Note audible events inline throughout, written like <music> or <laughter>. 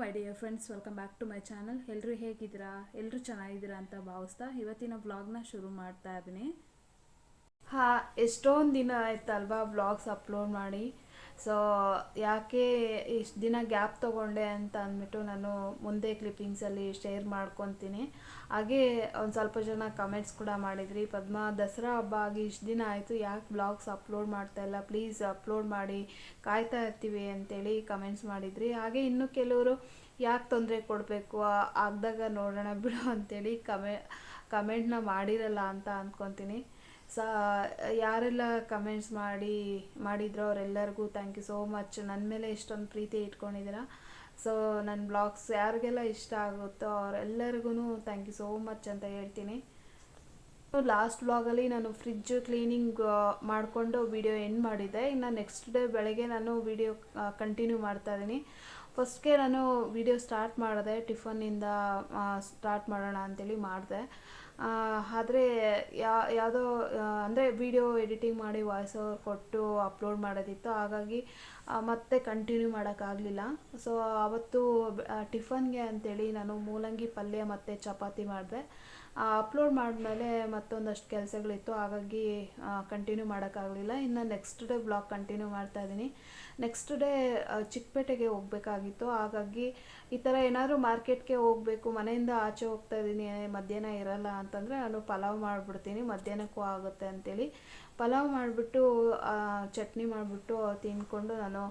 My dear friends, welcome back to my channel. ಎಲ್ಲರೂ ಹೇಗಿದ್ದೀರಾ? ಎಲ್ಲರೂ ಚೆನ್ನಾಗಿದ್ದೀರಾ ಅಂತ ಭಾವಿಸ್ತಾ ಇವತ್ತಿನ ವ್ಲಾಗ್ನ ಶುರು ಮಾಡ್ತಾ ಇದ್ದೀನಿ. ಹಾ, ಎಷ್ಟೊಂದು ದಿನ ಆಯ್ತಲ್ವಾ ವ್ಲಾಗ್ಸ್ ಅಪ್ಲೋಡ್ ಮಾಡಿ. ಸೊ ಯಾಕೆ ಇಷ್ಟು ದಿನ ಗ್ಯಾಪ್ ತೊಗೊಂಡೆ ಅಂತ ಅಂದ್ಬಿಟ್ಟು ನಾನು ಮುಂದೆ ಕ್ಲಿಪ್ಪಿಂಗ್ಸಲ್ಲಿ ಶೇರ್ ಮಾಡ್ಕೊತೀನಿ. ಹಾಗೆ ಒಂದು ಸ್ವಲ್ಪ ಜನ ಕಮೆಂಟ್ಸ್ ಕೂಡ ಮಾಡಿದ್ರಿ. ಪದ್ಮ, ದಸರಾ ಹಬ್ಬ ಆಗಿ ಇಷ್ಟು ದಿನ ಆಯಿತು. ಯಾಕೆ ಬ್ಲಾಗ್ಸ್ ಅಪ್ಲೋಡ್ ಮಾಡ್ತಾ ಇಲ್ಲ? ಪ್ಲೀಸ್ ಅಪ್ಲೋಡ್ ಮಾಡಿ. ಕಾಯ್ತಾ ಇರ್ತೀವಿ ಅಂತೇಳಿ ಕಮೆಂಟ್ಸ್ ಮಾಡಿದ್ರಿ. ಹಾಗೆ ಇನ್ನು ಕೆಲವರು ಯಾಕೆ ತೊಂದರೆ ಕೊಡಬೇಕು? ಆಗದಾಗ ನೋಡೋಣ ಬಿಡು ಅಂತೇಳಿ ಕಮೆ ಕಮೆಂಟ್ನ ಮಾಡಿರಲ್ಲ ಅಂತ ಅಂದ್ಕೊತೀನಿ ಸ ಯಾರೆಲ್ಲ ಕಮೆಂಟ್ಸ್ ಮಾಡಿ, ಮಾಡಿದ್ರೋ ಅವರೆಲ್ಲರಿಗೂ ಥ್ಯಾಂಕ್ ಯು ಸೋ ಮಚ್ ನನ್ನ ಮೇಲೆ ಇಷ್ಟೊಂದು ಪ್ರೀತಿ ಇಟ್ಕೊಂಡಿದ್ದೀರಾ? ಸೊ ನನ್ನ ಬ್ಲಾಗ್ಸ್ ಯಾರಿಗೆಲ್ಲ ಇಷ್ಟ ಆಗುತ್ತೋ ಅವರೆಲ್ಲರಿಗೂ ಥ್ಯಾಂಕ್ ಯು ಸೋ ಮಚ್ ಅಂತ ಹೇಳ್ತೀನಿ. ಲಾಸ್ಟ್ ಬ್ಲಾಗಲ್ಲಿ ನಾನು ಫ್ರಿಜ್ ಕ್ಲೀನಿಂಗ್ ಮಾಡಿಕೊಂಡು ವಿಡಿಯೋ ಎಂಡ್ ಮಾಡಿದ್ದೆ. ಇನ್ನು ನೆಕ್ಸ್ಟ್ ಡೇ ಬೆಳಗ್ಗೆ ನಾನು ವಿಡಿಯೋ ಕಂಟಿನ್ಯೂ ಮಾಡ್ತಾ ಇದ್ದೀನಿ. ಫಸ್ಟ್ಗೆ ನಾನು ವಿಡಿಯೋ ಸ್ಟಾರ್ಟ್ ಮಾಡಿದೆ ಟಿಫನ್ನಿಂದ ಸ್ಟಾರ್ಟ್ ಮಾಡೋಣ ಅಂತೇಳಿ ಮಾಡಿದೆ. ಆದರೆ ಯಾ ಯಾವುದೋ ಅಂದರೆ ವಿಡಿಯೋ ಎಡಿಟಿಂಗ್ ಮಾಡಿ ವಾಯ್ಸ್ ಓವರ್ ಕೊಟ್ಟು ಅಪ್ಲೋಡ್ ಮಾಡೋದಿತ್ತು. ಹಾಗಾಗಿ ಮತ್ತೆ ಕಂಟಿನ್ಯೂ ಮಾಡೋಕ್ಕಾಗಲಿಲ್ಲ. ಸೊ ಆವತ್ತು ಟಿಫನ್ಗೆ ಅಂತೇಳಿ ನಾನು ಮೂಲಂಗಿ ಪಲ್ಯ ಮತ್ತು ಚಪಾತಿ ಮಾಡಿದೆ. ಅಪ್ಲೋಡ್ ಮಾಡಿದ್ಮೇಲೆ ಮತ್ತೊಂದಷ್ಟು ಕೆಲಸಗಳಿತ್ತು. ಹಾಗಾಗಿ ಕಂಟಿನ್ಯೂ ಮಾಡೋಕ್ಕಾಗಲಿಲ್ಲ. ಇನ್ನು ನೆಕ್ಸ್ಟ್ ಡೇ ಬ್ಲಾಗ್ ಕಂಟಿನ್ಯೂ ಮಾಡ್ತಾ ಇದ್ದೀನಿ. ನೆಕ್ಸ್ಟ್ ಡೇ ಚಿಕ್ಕಪೇಟೆಗೆ ಹೋಗಬೇಕಾಗಿತ್ತು. ಹಾಗಾಗಿ, ಈ ಥರ ಏನಾದರೂ ಮಾರ್ಕೆಟ್ಗೆ ಹೋಗಬೇಕು, ಮನೆಯಿಂದ ಆಚೆ ಹೋಗ್ತಾ ಇದ್ದೀನಿ, ಮಧ್ಯಾಹ್ನ ಇರಲ್ಲ ಅಂತಂದರೆ ನಾನು ಪಲಾವ್ ಮಾಡಿಬಿಡ್ತೀನಿ, ಮಧ್ಯಾಹ್ನಕ್ಕೂ ಆಗುತ್ತೆ ಅಂತೇಳಿ. ಪಲಾವ್ ಮಾಡಿಬಿಟ್ಟು ಚಟ್ನಿ ಮಾಡಿಬಿಟ್ಟು ತಿಂದ್ಕೊಂಡು ನಾನು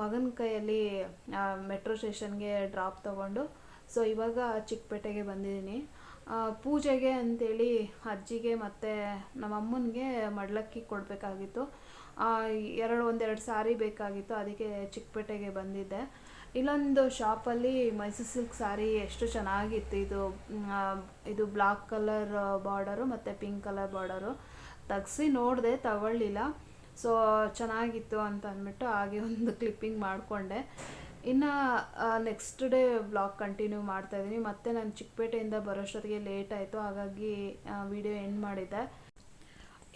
ಮಗನ ಕೈಯಲ್ಲಿ ಮೆಟ್ರೋ ಸ್ಟೇಷನ್ಗೆ ಡ್ರಾಪ್ ತಗೊಂಡು, ಸೊ ಇವಾಗ ಚಿಕ್ಕಪೇಟೆಗೆ ಬಂದಿದ್ದೀನಿ. ಪೂಜೆಗೆ ಅಂತೇಳಿ ಅಜ್ಜಿಗೆ ಮತ್ತು ನಮ್ಮ ಅಮ್ಮನಿಗೆ ಮಡ್ಲಕ್ಕಿ ಕೊಡಬೇಕಾಗಿತ್ತು. ಎರಡು, ಒಂದೆರಡು ಸಾರಿ ಬೇಕಾಗಿತ್ತು, ಅದಕ್ಕೆ ಚಿಕ್ಕಪೇಟೆಗೆ ಬಂದಿದ್ದೆ. ಇಲ್ಲೊಂದು ಶಾಪಲ್ಲಿ ಮೈಸೂರು ಸಿಲ್ಕ್ ಸಾರಿ ಎಷ್ಟು ಚೆನ್ನಾಗಿತ್ತು. ಇದು ಇದು ಬ್ಲಾಕ್ ಕಲರ್ ಬಾರ್ಡರು ಮತ್ತು ಪಿಂಕ್ ಕಲರ್ ಬಾರ್ಡರು. ತೆಗ್ಸಿ ನೋಡಿದೆ ತಗೊಳ್ಳಿಲ್ಲ. ಸೊ ಚೆನ್ನಾಗಿತ್ತು ಅಂತ ಅಂದ್ಬಿಟ್ಟು ಹಾಗೆ ಒಂದು ಕ್ಲಿಪ್ಪಿಂಗ್ ಮಾಡಿಕೊಂಡೆ. ಇನ್ನು ನೆಕ್ಸ್ಟ್ ಡೇ ಬ್ಲಾಗ್ ಕಂಟಿನ್ಯೂ ಮಾಡ್ತಾ ಇದ್ದೀನಿ. ಮತ್ತೆ ನಾನು ಚಿಕ್ಕಪೇಟೆಯಿಂದ ಬರೋಷ್ಟೊತ್ತಿಗೆ ಲೇಟ್ ಆಯಿತು. ಹಾಗಾಗಿ ವಿಡಿಯೋ ಎಂಡ್ ಮಾಡಿದ್ದೆ.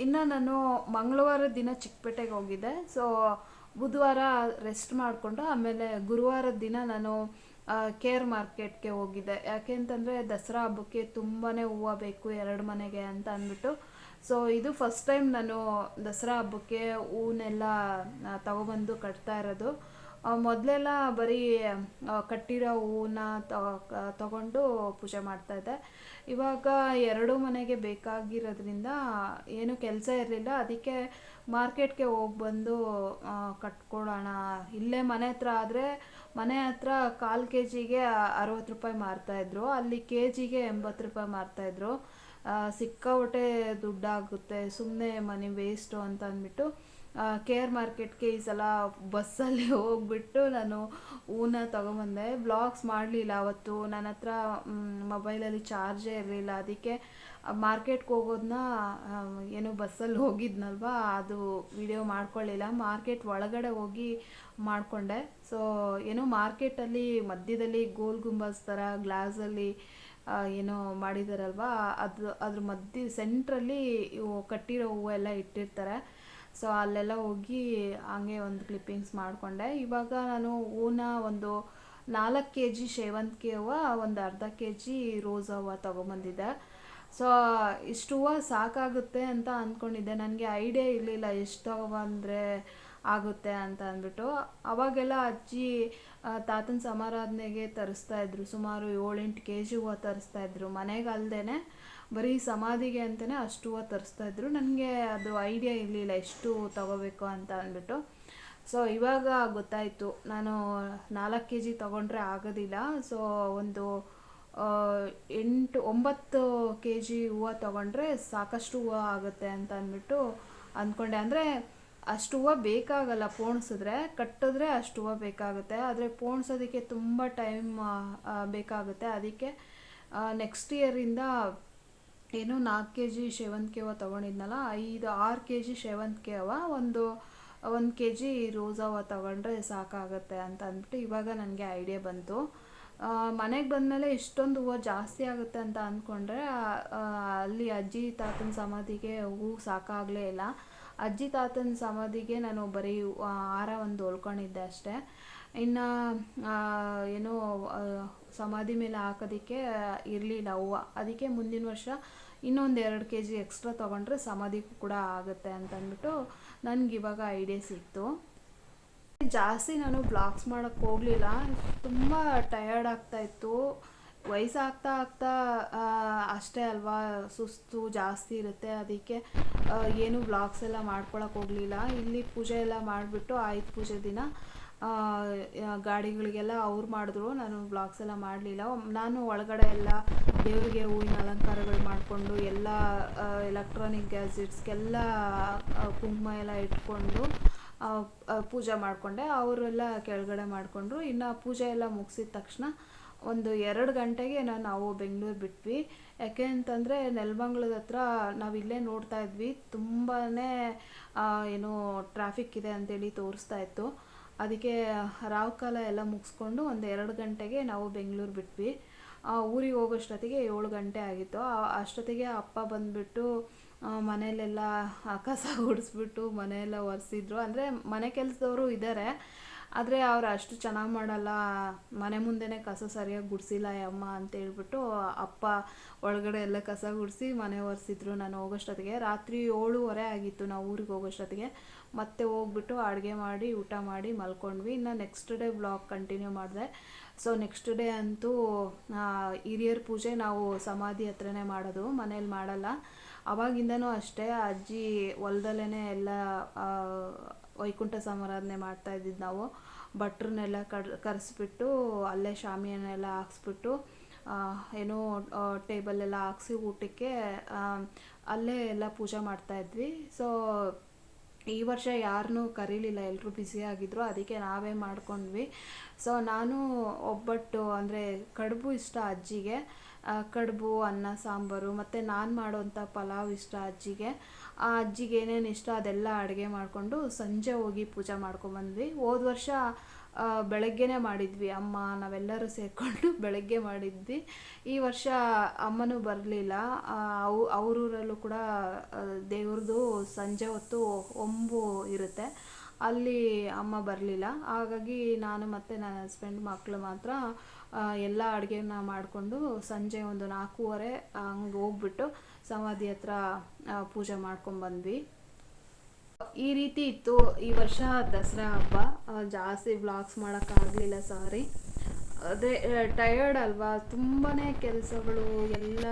ಇನ್ನು ನಾನು ಮಂಗಳವಾರ ದಿನ ಚಿಕ್ಕಪೇಟೆಗೆ ಹೋಗಿದ್ದೆ. ಸೊ ಬುಧವಾರ ರೆಸ್ಟ್ ಮಾಡಿಕೊಂಡು ಆಮೇಲೆ ಗುರುವಾರದ ದಿನ ನಾನು ಕೇರ್ ಮಾರ್ಕೆಟ್ಗೆ ಹೋಗಿದ್ದೆ. ಯಾಕೆ ಅಂತಂದರೆ ದಸರಾ ಹಬ್ಬಕ್ಕೆ ತುಂಬಾ ಹೂವು ಬೇಕು, ಎರಡು ಮನೆಗೆ ಅಂತ ಅಂದ್ಬಿಟ್ಟು. ಸೊ ಇದು ಫಸ್ಟ್ ಟೈಮ್ ನಾನು ದಸರಾ ಹಬ್ಬಕ್ಕೆ ಹೂವನ್ನೆಲ್ಲ ತಗೊಬಂದು ಕಟ್ತಾ ಇರೋದು. ಮೊದಲೆಲ್ಲ ಬರೀ ಕಟ್ಟಿರೋ ಹೂವನ್ನ ತಗೊಂಡು ಪೂಜೆ ಮಾಡ್ತಾ ಇದ್ದೆ. ಇವಾಗ ಎರಡು ಮನೆಗೆ ಬೇಕಾಗಿರೋದ್ರಿಂದ ಏನು ಕೆಲಸ ಇರಲಿಲ್ಲ. ಅದಕ್ಕೆ ಮಾರ್ಕೆಟ್ಗೆ ಹೋಗಿ ಬಂದು ಕಟ್ಕೊಳ್ಳೋಣ. ಇಲ್ಲೇ ಮನೆ ಹತ್ರ ಆದರೆ, ಮನೆ ಹತ್ರ ಕಾಲು ಕೆ ಜಿಗೆ ಅರವತ್ತು ರೂಪಾಯಿ ಮಾರ್ತಾಯಿದ್ರು ಅಲ್ಲಿ ಕೆ ಜಿಗೆ ಎಂಬತ್ತು ರೂಪಾಯಿ ಮಾರ್ತಾಯಿದ್ರು ಸಿಕ್ಕಾಪಟ್ಟೆ ದುಡ್ಡಾಗುತ್ತೆ ಸುಮ್ಮನೆ ಮನಿ ವೇಸ್ಟು ಅಂತ ಅಂದ್ಬಿಟ್ಟು ಕೆ ಆರ್ ಮಾರ್ಕೆಟ್ಗೆ ಈ ಸಲ ಬಸ್ಸಲ್ಲಿ ಹೋಗ್ಬಿಟ್ಟು ನಾನು ಊನ ತೊಗೊಂಬಂದೆ. ಬ್ಲಾಗ್ಸ್ ಮಾಡಲಿಲ್ಲ ಅವತ್ತು. ನನ್ನ ಹತ್ರ ಮೊಬೈಲಲ್ಲಿ ಚಾರ್ಜೇ ಇರಲಿಲ್ಲ. ಅದಕ್ಕೆ ಮಾರ್ಕೆಟ್ಗೆ ಹೋಗೋದನ್ನ ಏನು ಬಸ್ಸಲ್ಲಿ ಹೋಗಿದ್ನಲ್ವಾ, ಅದು ವಿಡಿಯೋ ಮಾಡ್ಕೊಳ್ಳಿಲ್ಲ. ಮಾರ್ಕೆಟ್ ಒಳಗಡೆ ಹೋಗಿ ಮಾಡಿಕೊಂಡೆ. ಸೊ ಏನೋ ಮಾರ್ಕೆಟಲ್ಲಿ ಮಧ್ಯದಲ್ಲಿ ಗೋಲ್ ಗುಂಬಸ್ ಥರ ಗ್ಲಾಸಲ್ಲಿ ಏನೋ ಮಾಡಿದಾರಲ್ವ? ಅದು, ಅದ್ರ ಮಧ್ಯ ಸೆಂಟ್ರಲ್ಲಿ ಇವು ಕಟ್ಟಿರೋ ಹೂವು ಎಲ್ಲ ಇಟ್ಟಿರ್ತಾರೆ. ಸೊ ಅಲ್ಲೆಲ್ಲ ಹೋಗಿ ಹಂಗೆ ಒಂದು ಕ್ಲಿಪ್ಪಿಂಗ್ಸ್ ಮಾಡಿಕೊಂಡೆ. ಇವಾಗ ನಾನು ಹೂನ ಒಂದು ನಾಲ್ಕು ಕೆ ಜಿ ಸೇವಂತಿಗೆ ಹೂವು, ಒಂದು ಅರ್ಧ ಕೆ ಜಿ ರೋಸ್ ಹೂವು ತೊಗೊಂಬಂದಿದ್ದೆ. ಸೊ ಇಷ್ಟು ಹೂವು ಸಾಕಾಗುತ್ತೆ ಅಂತ ಅಂದ್ಕೊಂಡಿದ್ದೆ ನನಗೆ ಐಡಿಯಾ ಇರಲಿಲ್ಲ, ಎಷ್ಟು ತೊಗೊಬಂದರೆ ಆಗುತ್ತೆ ಅಂತ ಅಂದ್ಬಿಟ್ಟು ಅವಾಗೆಲ್ಲ ಅಜ್ಜಿ ತಾತನ ಸಮಾರಾಧನೆಗೆ ತರಿಸ್ತಾ ಇದ್ರು. ಸುಮಾರು ಏಳೆಂಟು ಕೆ ಜಿ ಹೂವು ತರಿಸ್ತಾ ಇದ್ರು. ಮನೆಗೆ ಅಲ್ಲದೇ ಬರೀ ಸಮಾಧಿಗೆ ಅಂತಲೇ ಅಷ್ಟು ಹೂವು ತರಿಸ್ತಾ ಇದ್ರು. ನನಗೆ ಅದು ಐಡಿಯಾ ಇರಲಿಲ್ಲ ಎಷ್ಟು ತಗೋಬೇಕು ಅಂತ ಅಂದ್ಬಿಟ್ಟು. ಸೊ, ಇವಾಗ ಗೊತ್ತಾಯಿತು. ನಾನು ನಾಲ್ಕು ಕೆ ಜಿ ತೊಗೊಂಡ್ರೆ ಆಗೋದಿಲ್ಲ. ಸೊ, ಒಂದು ಎಂಟು, ಒಂಬತ್ತು ಕೆ ಜಿ ಹೂವು ತೊಗೊಂಡ್ರೆ ಸಾಕಷ್ಟು ಹೂವು ಆಗುತ್ತೆ ಅಂತ ಅಂದ್ಬಿಟ್ಟು ಅಂದ್ಕೊಂಡೆ. ಅಂದರೆ ಅಷ್ಟು ಹೂವು ಬೇಕಾಗಲ್ಲ, ಪೋಣಿಸಿದ್ರೆ. ಕಟ್ಟಿದ್ರೆ ಅಷ್ಟು ಹೂವು ಬೇಕಾಗುತ್ತೆ. ಆದರೆ ಪೋಣಿಸೋದಕ್ಕೆ ತುಂಬ ಟೈಮ್ ಬೇಕಾಗುತ್ತೆ. ಅದಕ್ಕೆ ನೆಕ್ಸ್ಟ್ ಇಯರಿಂದ ಏನು ನಾಲ್ಕು ಕೆ ಜಿ ಸೇವಂತಿಗೆ ಹೂವು ತೊಗೊಂಡಿದ್ನಲ್ಲ, ಐದು, ಆರು ಕೆ ಜಿ ಸೇವಂತಿಗೆ ಹೂವು ಒಂದು ಒಂದು ಕೆ ಜಿ ರೋಸ್ ಹೂವು ತೊಗೊಂಡ್ರೆ ಸಾಕಾಗುತ್ತೆ ಅಂತ ಅಂದ್ಬಿಟ್ಟು ಇವಾಗ ನನಗೆ ಐಡಿಯಾ ಬಂತು. ಮನೆಗೆ ಬಂದಮೇಲೆ ಇಷ್ಟೊಂದು ಹೂವು ಜಾಸ್ತಿ ಆಗುತ್ತೆ ಅಂತ ಅಂದ್ಕೊಂಡ್ರೆ ಅಲ್ಲಿ ಅಜ್ಜಿ, ತಾತನ ಸಮಾಧಿಗೆ ಹೂವು ಸಾಕಾಗಲೇ ಇಲ್ಲ. ಅಜ್ಜಿ ತಾತನ ಸಮಾಧಿಗೆ ನಾನು ಬರೀ ಹಾರ ಒಂದು ಹೊಲ್ಕೊಂಡಿದ್ದೆ ಅಷ್ಟೇ. ಇನ್ನು ಏನು ಸಮಾಧಿ ಮೇಲೆ ಹಾಕೋದಕ್ಕೆ ಇರಲಿಲ್ಲ ಹೂವು. ಅದಕ್ಕೆ ಮುಂದಿನ ವರ್ಷ ಇನ್ನೊಂದು ಎರಡು ಕೆ ಜಿ ಎಕ್ಸ್ಟ್ರಾ ತೊಗೊಂಡ್ರೆ ಸಮಾಧಿಗೂ ಕೂಡ ಆಗುತ್ತೆ ಅಂತ ಅಂದ್ಬಿಟ್ಟು ನನಗೆ ಇವಾಗ ಐಡಿಯಾ ಸಿಕ್ತು. ಜಾಸ್ತಿ ನಾನು ಬ್ಲಾಗ್ಸ್ ಮಾಡೋಕ್ಕೆ ಹೋಗಲಿಲ್ಲ. ತುಂಬ ಟಯರ್ಡ್ ಆಗ್ತಾ ಇತ್ತು. ವಯಸ್ಸಾಗ್ತಾ ಆಗ್ತಾ ಅಷ್ಟೇ ಅಲ್ವಾ? ಸುಸ್ತು ಜಾಸ್ತಿ ಇರುತ್ತೆ. ಅದಕ್ಕೆ ಏನು ಬ್ಲಾಗ್ಸ್ ಎಲ್ಲ ಮಾಡ್ಕೊಳಕ್ಕೆ ಹೋಗಲಿಲ್ಲ. ಇಲ್ಲಿ ಪೂಜೆ ಎಲ್ಲ ಮಾಡಿಬಿಟ್ಟು ಆಯುಧ ಪೂಜೆ ದಿನ. ಗಾಡಿಗಳಿಗೆಲ್ಲ ಅವ್ರು ಮಾಡಿದ್ರು. ನಾನು ಬ್ಲಾಗ್ಸ್ ಎಲ್ಲ ಮಾಡಲಿಲ್ಲ. ನಾನು ಒಳಗಡೆ ಎಲ್ಲ ದೇವರಿಗೆ ಹೂವಿನ ಅಲಂಕಾರಗಳು ಮಾಡಿಕೊಂಡು, ಎಲ್ಲ ಎಲೆಕ್ಟ್ರಾನಿಕ್ ಗ್ಯಾಜೆಟ್ಸ್ಗೆಲ್ಲ ಕುಂಕುಮ ಎಲ್ಲ ಇಟ್ಕೊಂಡು ಪೂಜೆ ಮಾಡಿಕೊಂಡೆ. ಅವರೆಲ್ಲ ಕೆಳಗಡೆ ಮಾಡಿಕೊಂಡ್ರು. ಇನ್ನು ಪೂಜೆ ಎಲ್ಲ ಮುಗಿಸಿದ ತಕ್ಷಣ ಒಂದು ಎರಡು ಗಂಟೆಗೆ ನಾವು ಬೆಂಗಳೂರು ಬಿಟ್ವಿ. ಯಾಕೆ ಅಂತಂದರೆ ನೆಲಮಂಗ್ಲದ ಹತ್ರ ನಾವು ಇಲ್ಲೇ ನೋಡ್ತಾ ಇದ್ವಿ. ತುಂಬಾ ಏನು ಟ್ರಾಫಿಕ್ ಇದೆ ಅಂತೇಳಿ ತೋರಿಸ್ತಾ ಇತ್ತು. ಅದಕ್ಕೆ ರಾವ್ ಕಾಲ ಎಲ್ಲ ಮುಗಿಸ್ಕೊಂಡು ಒಂದು ಎರಡು ಗಂಟೆಗೆ ನಾವು ಬೆಂಗಳೂರು ಬಿಟ್ವಿ. ಊರಿಗೆ ಹೋಗೋಷ್ಟೊತ್ತಿಗೆ ಏಳು ಗಂಟೆ ಆಗಿತ್ತು. ಅಷ್ಟೊತ್ತಿಗೆ ಅಪ್ಪ ಬಂದುಬಿಟ್ಟು ಮನೆಯಲ್ಲೆಲ್ಲ ಕಸ ಗುಡಿಸ್ಬಿಟ್ಟು <laughs> ಮನೆಯೆಲ್ಲ ಒರೆಸಿದ್ರು. ಅಂದರೆ ಮನೆ ಕೆಲಸದವರು ಇದ್ದಾರೆ ಆದರೆ ಅವ್ರು ಅಷ್ಟು ಚೆನ್ನಾಗಿ ಮಾಡಲ್ಲ. ಮನೆ ಮುಂದೆನೇ ಕಸ ಸರಿಯಾಗಿ ಗುಡಿಸಿಲ್ಲ ಅಮ್ಮ ಅಂತ ಹೇಳ್ಬಿಟ್ಟು ಅಪ್ಪ ಒಳಗಡೆ ಎಲ್ಲ ಕಸ ಗುಡಿಸಿ ಮನೆ ಒರೆಸಿದ್ರು. ನಾನು ಹೋಗೋಷ್ಟೊತ್ತಿಗೆ ರಾತ್ರಿ ಏಳುವರೆ ಆಗಿತ್ತು ನಾವು ಊರಿಗೆ ಹೋಗೋಷ್ಟೊತ್ತಿಗೆ. ಮತ್ತೆ ಹೋಗ್ಬಿಟ್ಟು ಅಡುಗೆ ಮಾಡಿ, ಊಟ ಮಾಡಿ ಮಲ್ಕೊಂಡ್ವಿ. ಇನ್ನು ನೆಕ್ಸ್ಟ್ ಡೇ ಬ್ಲಾಗ್ ಕಂಟಿನ್ಯೂ ಮಾಡಿದೆ. ಸೊ ನೆಕ್ಸ್ಟ್ ಡೇ ಅಂತೂ ಹಿರಿಯರ್ ಪೂಜೆ ನಾವು ಸಮಾಧಿ ಹತ್ರನೇ ಮಾಡೋದು. ಮನೇಲಿ ಮಾಡಲ್ಲ. ಅವಾಗಿಂದನೂ ಅಷ್ಟೇ. ಅಜ್ಜಿ ಹೊಲದಲ್ಲೇ ಎಲ್ಲ ವೈಕುಂಠ ಸಮಾರಾಧನೆ ಮಾಡ್ತಾ ಇದ್ದಿದ್ದು ನಾವು. ಭಟ್ರನ್ನೆಲ್ಲ ಕರ್, ಕರೆಸ್ಬಿಟ್ಟು, ಅಲ್ಲೇ ಶಾಮಿಯನ್ನೆಲ್ಲ ಹಾಕ್ಸ್ಬಿಟ್ಟು ಏನೋ ಟೇಬಲ್ ಎಲ್ಲ ಹಾಕ್ಸಿ ಊಟಕ್ಕೆ ಅಲ್ಲೇ ಎಲ್ಲ ಪೂಜೆ ಮಾಡ್ತಾ ಇದ್ವಿ. ಸೊ ಈ ವರ್ಷ ಯಾರನ್ನೂ ಕರೀಲಿಲ್ಲ ಎಲ್ಲರೂ ಆಗಿದ್ರು, ಅದಕ್ಕೆ ನಾವೇ ಮಾಡ್ಕೊಂಡ್ವಿ. ಸೊ ನಾನು ಒಬ್ಬಟ್ಟು, ಅಂದರೆ ಕಡುಬು ಇಷ್ಟ ಅಜ್ಜಿಗೆ. ಕಡುಬು, ಅನ್ನ, ಸಾಂಬಾರು, ಮತ್ತು ನಾನು ಮಾಡುವಂಥ ಪಲಾವ್ ಇಷ್ಟ ಅಜ್ಜಿಗೆ. ಆ ಅಜ್ಜಿಗೆ ಏನೇನು ಇಷ್ಟ ಅದೆಲ್ಲ ಅಡುಗೆ ಮಾಡಿಕೊಂಡು ಸಂಜೆ ಹೋಗಿ ಪೂಜೆ ಮಾಡ್ಕೊಂಡ್ಬಂದ್ವಿ ಹೋದ ವರ್ಷ ಬೆಳಗ್ಗೆನೇ ಮಾಡಿದ್ವಿ. ಅಮ್ಮ, ನಾವೆಲ್ಲರೂ ಸೇರಿಕೊಂಡು <laughs> ಬೆಳಗ್ಗೆ ಮಾಡಿದ್ವಿ. ಈ ವರ್ಷ ಅಮ್ಮನೂ ಬರಲಿಲ್ಲ. ಅವು, ಅವರೂರಲ್ಲೂ ಕೂಡ ದೇವ್ರದ್ದು ಸಂಜೆ ಹೊತ್ತು ಒಂಬು ಇರುತ್ತೆ. ಅಲ್ಲಿ ಅಮ್ಮ ಬರಲಿಲ್ಲ. ಹಾಗಾಗಿ ನಾನು ಮತ್ತು ನನ್ನ ಹಸ್ಬೆಂಡ್ ಮಕ್ಕಳು ಮಾತ್ರ ಎಲ್ಲ ಅಡುಗೆನ ಮಾಡಿಕೊಂಡು ಸಂಜೆ ಒಂದು ನಾಲ್ಕೂವರೆ ಹಂಗೆ ಹೋಗ್ಬಿಟ್ಟು ಸಮಾಧಿ ಹತ್ರ ಪೂಜೆ ಪೂಜೆ ಮಾಡ್ಕೊಂಬಂದ್ವಿ. ಈ ರೀತಿ ಇತ್ತು ಈ ವರ್ಷ ದಸರಾ ಹಬ್ಬ. ಜಾಸ್ತಿ ವ್ಲಾಗ್ಸ್ ಮಾಡೋಕ್ಕಾಗಲಿಲ್ಲ ಸಾರಿ ಅದೇ ಟಯರ್ಡ್ ಅಲ್ವಾ? ತುಂಬಾ ಕೆಲಸಗಳು, ಎಲ್ಲ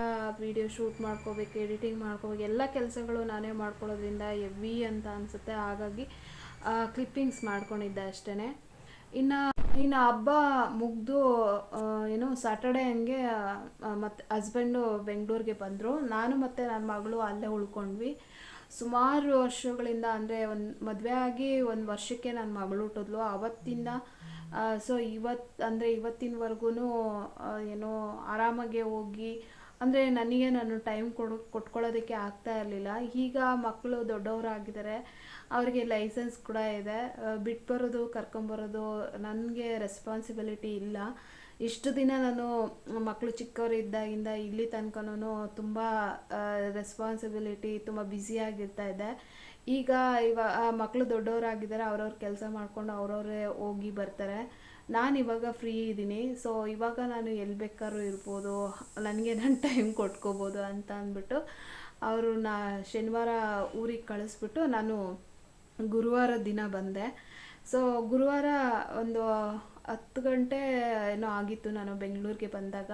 ವಿಡಿಯೋ ಶೂಟ್ ಮಾಡ್ಕೋಬೇಕು ಎಡಿಟಿಂಗ್ ಮಾಡ್ಕೋಬೇಕು, ಎಲ್ಲ ಕೆಲಸಗಳು ನಾನೇ ಮಾಡ್ಕೊಳ್ಳೋದ್ರಿಂದ ಎವಿ ಅಂತ ಅನಿಸುತ್ತೆ. ಹಾಗಾಗಿ ಕ್ಲಿಪ್ಪಿಂಗ್ಸ್ ಮಾಡ್ಕೊಂಡಿದ್ದೆ ಅಷ್ಟೇ ಇನ್ನು ಇನ್ನು ಹಬ್ಬ ಮುಗಿದು ಏನು ಸಾಟರ್ಡೆ ಹಂಗೆ ಮತ್ತು ಹಸ್ಬೆಂಡು ಬೆಂಗಳೂರಿಗೆ ಬಂದರು. ನಾನು ಮತ್ತು ನನ್ನ ಮಗಳು ಅಲ್ಲೇ ಉಳ್ಕೊಂಡ್ವಿ. ಸುಮಾರು ವರ್ಷಗಳಿಂದ ಅಂದರೆ ಒಂದು ಮದುವೆ ಆಗಿ ಒಂದು ವರ್ಷಕ್ಕೆ ನನ್ನ ಮಗಳು ಹುಟ್ಟಿದ್ಲು. ಅವತ್ತಿಂದ ಸೊ ಇವತ್ತು ಅಂದರೆ ಇವತ್ತಿನವರೆಗೂ ಏನೋ ಆರಾಮಾಗೆ ಹೋಗಿ, ಅಂದರೆ ನನಗೆ ನಾನು ಟೈಮ್ ಕೊಡು, ಕೊಟ್ಕೊಳ್ಳೋದಕ್ಕೆ ಆಗ್ತಾ ಇರಲಿಲ್ಲ. ಈಗ ಮಕ್ಕಳು ದೊಡ್ಡವರಾಗಿದ್ದಾರೆ, ಅವರಿಗೆ ಲೈಸೆನ್ಸ್ ಕೂಡ ಇದೆ. ಬಿಟ್ಟು ಬರೋದು ಕರ್ಕೊಂಬರೋದು, ನನಗೆ ರೆಸ್ಪಾನ್ಸಿಬಿಲಿಟಿ ಇಲ್ಲ. ಇಷ್ಟು ದಿನ ನಾನು ಮಕ್ಕಳು ಚಿಕ್ಕವರಿದ್ದಾಗಿಂದ ಇಲ್ಲಿ ತನಕನೂ ತುಂಬ ರೆಸ್ಪಾನ್ಸಿಬಿಲಿಟಿ ತುಂಬ ಬ್ಯುಸಿಯಾಗಿರ್ತಾ ಇದ್ದೆ ಈಗ ಇವ ಮಕ್ಕಳು ದೊಡ್ಡವರಾಗಿದ್ದಾರೆ, ಅವ್ರವ್ರ ಕೆಲಸ ಮಾಡಿಕೊಂಡು ಅವ್ರವರೇ ಹೋಗಿ ಬರ್ತಾರೆ. ನಾನು ಇವಾಗ ಫ್ರೀ ಇದ್ದೀನಿ. ಸೊ ಇವಾಗ ನಾನು ಎಲ್ಲಿ ಬೇಕಾದ್ರೂ ಇರ್ಬೋದು, ನನಗೆ ನನ್ನ ಟೈಮ್ ಕೊಟ್ಕೋಬೋದು ಅಂತ ಅಂದ್ಬಿಟ್ಟು ಅವ್ರನ್ನ ಶನಿವಾರ ಊರಿಗೆ ಕಳಿಸ್ಬಿಟ್ಟು ನಾನು ಗುರುವಾರ ದಿನ ಬಂದೆ. ಸೊ ಗುರುವಾರ ಒಂದು ಹತ್ತು ಗಂಟೆ ಏನೋ ಆಗಿತ್ತು ನಾನು ಬೆಂಗಳೂರಿಗೆ ಬಂದಾಗ.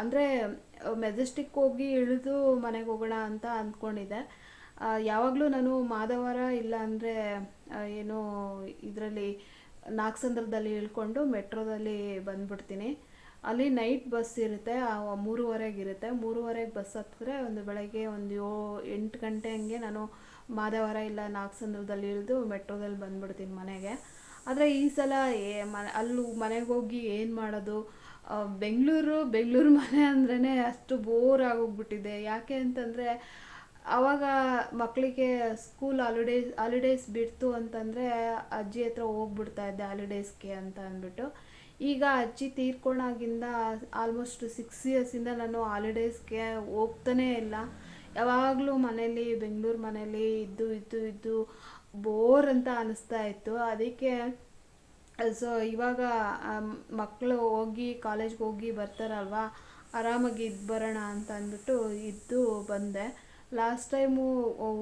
ಅಂದರೆ, ಮೆಜೆಸ್ಟಿಕ್ ಹೋಗಿ ಇಳಿದು ಮನೆಗೆ ಹೋಗೋಣ ಅಂತ ಅಂದ್ಕೊಂಡಿದ್ದೆ. ಯಾವಾಗಲೂ ನಾನು ಮಾದವಾರ ಇಲ್ಲ ಅಂದರೆ ಏನು ಇದರಲ್ಲಿ ನಾಗಸಂದ್ರದಲ್ಲಿ ಇಳ್ಕೊಂಡು ಮೆಟ್ರೋದಲ್ಲಿ ಬಂದ್ಬಿಡ್ತೀನಿ. ಅಲ್ಲಿ ನೈಟ್ ಬಸ್ ಇರುತ್ತೆ ಮೂರುವರೆಗೆ ಇರುತ್ತೆ. ಮೂರುವರೆಗೆ ಬಸ್ ಹತ್ತಿದ್ರೆ ಒಂದು ಬೆಳಗ್ಗೆ ಒಂದು ಯೋ, ಎಂಟು ಗಂಟೆ ಹಂಗೆ ನಾನು ಮಾದವಾರ ಇಲ್ಲ ನಾಗಸಂದ್ರದಲ್ಲಿ ಇಳಿದು ಮೆಟ್ರೋದಲ್ಲಿ ಬಂದ್ಬಿಡ್ತೀನಿ ಮನೆಗೆ. ಆದರೆ ಈ ಸಲ ಏ ಮನೆ, ಅಲ್ಲೂ ಮನೆಗೆ ಹೋಗಿ ಏನು ಮಾಡೋದು? ಬೆಂಗಳೂರು ಬೆಂಗಳೂರು ಮನೆ ಅಂದ್ರೇ ಅಷ್ಟು ಬೋರ್ ಆಗೋಗ್ಬಿಟ್ಟಿದೆ. ಯಾಕೆ ಅಂತಂದರೆ ಆವಾಗ ಮಕ್ಕಳಿಗೆ ಸ್ಕೂಲ್ ಹಾಲಿಡೇಸ್ ಹಾಲಿಡೇಸ್ ಬಿಡ್ತು ಅಂತಂದರೆ ಅಜ್ಜಿ ಹತ್ರ ಹೋಗ್ಬಿಡ್ತಾ ಇದ್ದೆ ಹಾಲಿಡೇಸ್ಗೆ ಅಂತ ಅಂದ್ಬಿಟ್ಟು. ಈಗ ಅಜ್ಜಿ ತೀರ್ಕೊಂಡಾಗಿಂದ ಆಲ್ಮೋಸ್ಟ್ ಸಿಕ್ಸ್ ಇಯರ್ಸಿಂದ ನಾನು ಹಾಲಿಡೇಸ್ಗೆ ಹೋಗ್ತಾನೇ ಇಲ್ಲ. ಯಾವಾಗಲೂ ಮನೇಲಿ, ಬೆಂಗಳೂರು ಮನೇಲಿ ಇದ್ದು ಇದ್ದು ಇದ್ದು ಬೋರ್ ಅಂತ ಅನಿಸ್ತಾ ಇತ್ತು. ಅದಕ್ಕೆ ಸೊ ಇವಾಗ ಮಕ್ಕಳು ಹೋಗಿ ಕಾಲೇಜ್ಗೆ ಹೋಗಿ ಬರ್ತಾರಲ್ವಾ, ಆರಾಮಾಗಿ ಇದ್ದು ಬರೋಣ ಅಂತ ಅಂದ್ಬಿಟ್ಟು ಇದ್ದು ಬಂದೆ. ಲಾಸ್ಟ್ ಟೈಮು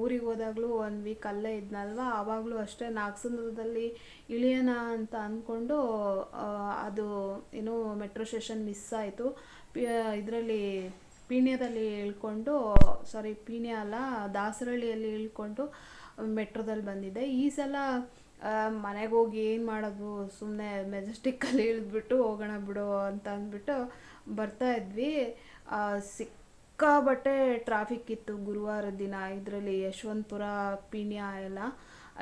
ಊರಿಗೆ ಹೋದಾಗಲೂ ಒಂದು ವೀಕ್ ಅಲ್ಲೇ ಇದ್ನಲ್ವ ಆವಾಗಲೂ ಅಷ್ಟೇ ನಾಗಸಂದ್ರದಲ್ಲಿ ಇಳಿಯೋಣ ಅಂತ ಅಂದ್ಕೊಂಡು ಅದು ಏನು ಮೆಟ್ರೋ ಸ್ಟೇಷನ್ ಮಿಸ್ ಆಯಿತು. ಇದರಲ್ಲಿ ಪೀಣ್ಯದಲ್ಲಿ ಇಳ್ಕೊಂಡು ಸಾರಿ ಪೀಣ್ಯ ಅಲ್ಲ, ದಾಸರಳ್ಳಿಯಲ್ಲಿ ಇಳ್ಕೊಂಡು ಮೆಟ್ರೋದಲ್ಲಿ ಬಂದಿದ್ದೆ ಈ ಸಲ ಮನೆಗೆ ಹೋಗಿ ಏನು ಮಾಡೋದು? ಸುಮ್ಮನೆ ಮೆಜೆಸ್ಟಿಕ್ಕಲ್ಲಿ ಇಳಿದ್ಬಿಟ್ಟು ಹೋಗೋಣ ಬಿಡು ಅಂತ ಅಂದ್ಬಿಟ್ಟು ಬರ್ತಾ ಇದ್ವಿ. ಸಿಕ್ಕಾಬಟ್ಟೆ ಟ್ರಾಫಿಕ್ ಇತ್ತು ಗುರುವಾರ ದಿನ. ಇದರಲ್ಲಿ ಯಶವಂತಪುರ, ಪೀಣ್ಯ ಎಲ್ಲ.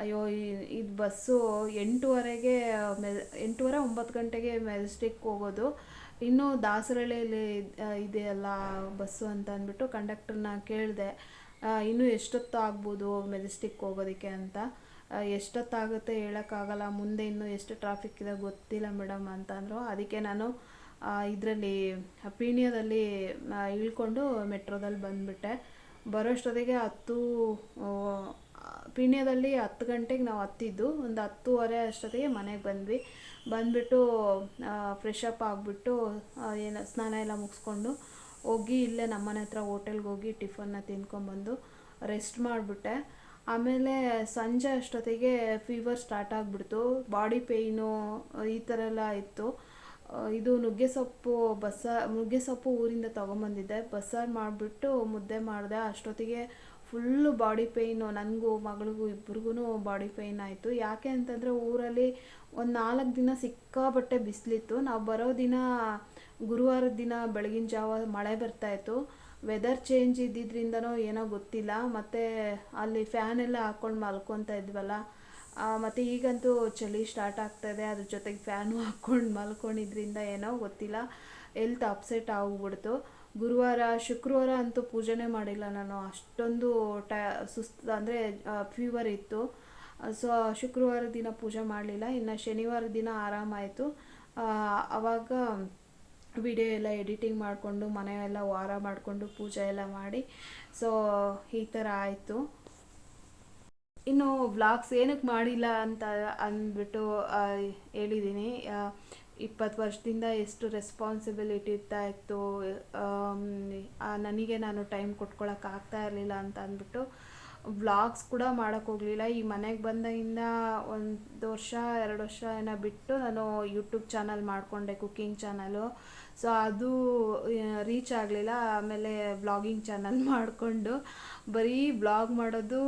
ಅಯ್ಯೋ ಇದು ಬಸ್ಸು ಎಂಟೂವರೆಗೆ ಮೆ, ಎಂಟೂವರೆ ಒಂಬತ್ತು ಗಂಟೆಗೆ ಮೆಜೆಸ್ಟಿಕ್ ಹೋಗೋದು. ಇನ್ನೂ ದಾಸರಳ್ಳಿಯಲ್ಲಿ ಇದೆಯಲ್ಲ ಬಸ್ಸು ಅಂತ ಅಂದ್ಬಿಟ್ಟು ಕಂಡಕ್ಟರ್ನ ಕೇಳಿದೆ. ಇನ್ನೂ ಎಷ್ಟೊತ್ತು ಆಗ್ಬೋದು ಮೆಜೆಸ್ಟಿಕ್ ಹೋಗೋದಕ್ಕೆ ಅಂತ? ಎಷ್ಟೊತ್ತಾಗುತ್ತೆ ಹೇಳೋಕ್ಕಾಗಲ್ಲ, ಮುಂದೆ ಇನ್ನೂ ಎಷ್ಟು ಟ್ರಾಫಿಕ್ ಇದೆ ಗೊತ್ತಿಲ್ಲ ಮೇಡಮ್ ಅಂತ ಅಂದರು ಅದಕ್ಕೆ ನಾನು ಇದರಲ್ಲಿ, ಪೀಣ್ಯದಲ್ಲಿ ಇಳ್ಕೊಂಡು ಮೆಟ್ರೋದಲ್ಲಿ ಬಂದುಬಿಟ್ಟೆ. ಬರೋಷ್ಟೊತ್ತಿಗೆ ಹತ್ತು ಪೀಣ್ಯದಲ್ಲಿ ಹತ್ತು ಗಂಟೆಗೆ ನಾವು ಹತ್ತಿದ್ದು. ಒಂದು ಹತ್ತೂವರೆ ಅಷ್ಟೊತ್ತಿಗೆ ಮನೆಗೆ ಬಂದ್ವಿ. ಬಂದುಬಿಟ್ಟು ಫ್ರೆಶ್ ಅಪ್ ಆಗಿಬಿಟ್ಟು ಏನು, ಸ್ನಾನ ಎಲ್ಲ ಮುಗಿಸ್ಕೊಂಡು ಹೋಗಿ ಇಲ್ಲೇ ನಮ್ಮನೆ ಹತ್ರ ಹೋಟೆಲ್ಗೆ ಹೋಗಿ ಟಿಫನ್ನ ತಿನ್ಕೊಂಬಂದು ರೆಸ್ಟ್ ಮಾಡಿಬಿಟ್ಟೆ. ಆಮೇಲೆ ಸಂಜೆ ಅಷ್ಟೊತ್ತಿಗೆ ಫೀವರ್ ಸ್ಟಾರ್ಟ್ ಆಗಿಬಿಡ್ತು. ಬಾಡಿ ಪೇಯ್ನು ಈ ಥರ ಎಲ್ಲ ಇತ್ತು. ಇದು ನುಗ್ಗೆ ಸೊಪ್ಪು ಬಸ್ಸ ನುಗ್ಗೆ ಸೊಪ್ಪು ಊರಿಂದ ತೊಗೊಂಬಂದಿದ್ದೆ. ಬಸ್ಸಾರು ಮಾಡಿಬಿಟ್ಟು ಮುದ್ದೆ ಮಾಡಿದೆ. ಅಷ್ಟೊತ್ತಿಗೆ ಫುಲ್ಲು ಬಾಡಿ ಪೇಯ್ನು ನನಗೂ, ಮಗಳಿಗೂ ಇಬ್ರಿಗೂ ಬಾಡಿ ಪೇಯ್ನ್ ಆಯಿತು. ಯಾಕೆ ಅಂತಂದರೆ ಊರಲ್ಲಿ ಒಂದು ನಾಲ್ಕು ದಿನ ಸಿಕ್ಕಾಪಟ್ಟೆ ಬಿಸಿಲಿತ್ತು. ನಾವು ಬರೋ ದಿನ ಗುರುವಾರದ ದಿನ ಬೆಳಗಿನ ಜಾವ ಮಳೆ ಬರ್ತಾಯಿತ್ತು ವೆದರ್ ಚೇಂಜ್ ಇದ್ದಿದ್ರಿಂದನೋ ಏನೋ ಗೊತ್ತಿಲ್ಲ. ಮತ್ತು ಅಲ್ಲಿ ಫ್ಯಾನ್ ಎಲ್ಲ ಹಾಕ್ಕೊಂಡು ಮಲ್ಕೊತಾ ಇದ್ವಲ್ಲ. ಮತ್ತು ಈಗಂತೂ ಚಳಿ ಸ್ಟಾರ್ಟ್ ಆಗ್ತಾಯಿದೆ ಅದ್ರ ಜೊತೆಗೆ ಫ್ಯಾನು ಹಾಕ್ಕೊಂಡು ಮಲ್ಕೊಂಡಿದ್ರಿಂದ ಏನೋ ಗೊತ್ತಿಲ್ಲ. ಎಲ್ತ್ ಅಪ್ಸೆಟ್ ಆಗ್ಬಿಡ್ತು. ಗುರುವಾರ, ಶುಕ್ರವಾರ ಅಂತೂ ಪೂಜೆನೇ ಮಾಡಿಲ್ಲ ನಾನು. ಅಷ್ಟೊಂದು ಟ, ಸುಸ್ತು, ಅಂದರೆ ಫೀವರ್ ಇತ್ತು. ಸೊ ಶುಕ್ರವಾರ ದಿನ ಪೂಜೆ ಮಾಡಲಿಲ್ಲ. ಇನ್ನು ಶನಿವಾರ ದಿನ ಆರಾಮಾಯಿತು. ಆವಾಗ ವಿಡಿಯೋ ಎಲ್ಲ ಎಡಿಟಿಂಗ್ ಮಾಡಿಕೊಂಡು, ಮನೆಯೆಲ್ಲ ವಾರ ಮಾಡಿಕೊಂಡು ಪೂಜೆ ಎಲ್ಲ ಮಾಡಿ. ಸೊ ಈ ಥರ ಆಯಿತು. ಇನ್ನು ವ್ಲಾಗ್ಸ್ ಏನಕ್ಕೆ ಮಾಡಿಲ್ಲ ಅಂತ ಅಂದ್ಬಿಟ್ಟು ಹೇಳಿದ್ದೀನಿ ಇಪ್ಪತ್ತು ವರ್ಷದಿಂದ ಎಷ್ಟು ರೆಸ್ಪಾನ್ಸಿಬಿಲಿಟಿ ಇರ್ತಾ ಇತ್ತು ನನಗೆ ನಾನು ಟೈಮ್ ಕೊಟ್ಕೊಳಕ್ಕೆ ಆಗ್ತಾ ಇರಲಿಲ್ಲ ಅಂತ ಅಂದ್ಬಿಟ್ಟು ವ್ಲಾಗ್ಸ್ ಕೂಡ ಮಾಡೋಕ್ಕೆ ಹೋಗಲಿಲ್ಲ. ಈ ಮನೆಗೆ ಬಂದಾಗಿಂದ ಒಂದು ವರ್ಷ, ಎರಡು ವರ್ಷ ಏನೋ ಬಿಟ್ಟು ನಾನು ಯೂಟ್ಯೂಬ್ ಚಾನಲ್ ಮಾಡಿಕೊಂಡೆ ಕುಕ್ಕಿಂಗ್ ಚಾನಲು ಸೊ ಅದು ರೀಚ್ ಆಗಲಿಲ್ಲ. ಆಮೇಲೆ ಬ್ಲಾಗಿಂಗ್ ಚಾನಲ್ ಮಾಡಿಕೊಂಡು ಬರೀ ಬ್ಲಾಗ್ ಮಾಡೋದು